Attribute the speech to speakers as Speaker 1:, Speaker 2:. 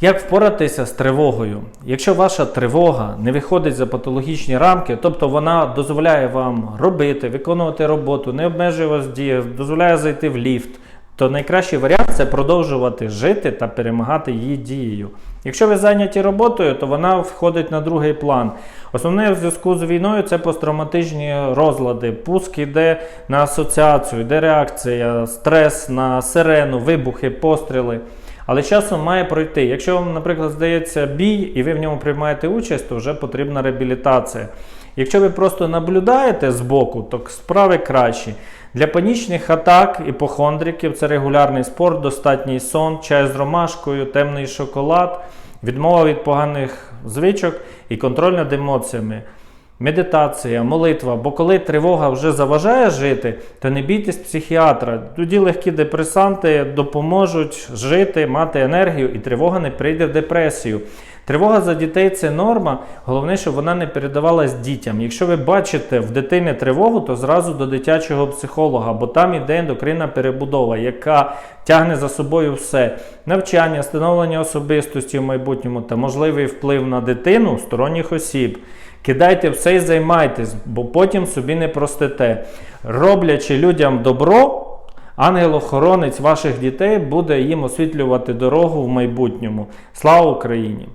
Speaker 1: Як впоратися з тривогою? Якщо ваша тривога не виходить за патологічні рамки, тобто вона дозволяє вам робити, виконувати роботу, не обмежує вас діях, дозволяє зайти в ліфт, то найкращий варіант це продовжувати жити та перемагати її дією. Якщо ви зайняті роботою, то вона входить на другий план. Основне в зв'язку з війною це посттравматичні розлади. Пуск йде на асоціацію, йде реакція, стрес на сирену, вибухи, постріли. Але часом має пройти. Якщо вам, наприклад, здається бій і ви в ньому приймаєте участь, то вже потрібна реабілітація. Якщо ви просто наблюдаєте збоку, то справи кращі. Для панічних атак іпохондриків це регулярний спорт, достатній сон, чай з ромашкою, темний шоколад, відмова від поганих звичок і контроль над емоціями. Медитація, молитва, бо коли тривога вже заважає жити, то не бійтесь психіатра. Тоді легкі депресанти допоможуть жити, мати енергію, і тривога не прийде в депресію. Тривога за дітей це норма. Головне, щоб вона не передавалась дітям. Якщо ви бачите в дитини тривогу, то зразу до дитячого психолога, бо там іде ендокринна перебудова, яка тягне за собою все: навчання, становлення особистості в майбутньому та можливий вплив на дитину сторонніх осіб. Кидайте все і займайтесь, бо потім собі не простите. Роблячи людям добро, ангел-охоронець ваших дітей буде їм освітлювати дорогу в майбутньому. Слава Україні!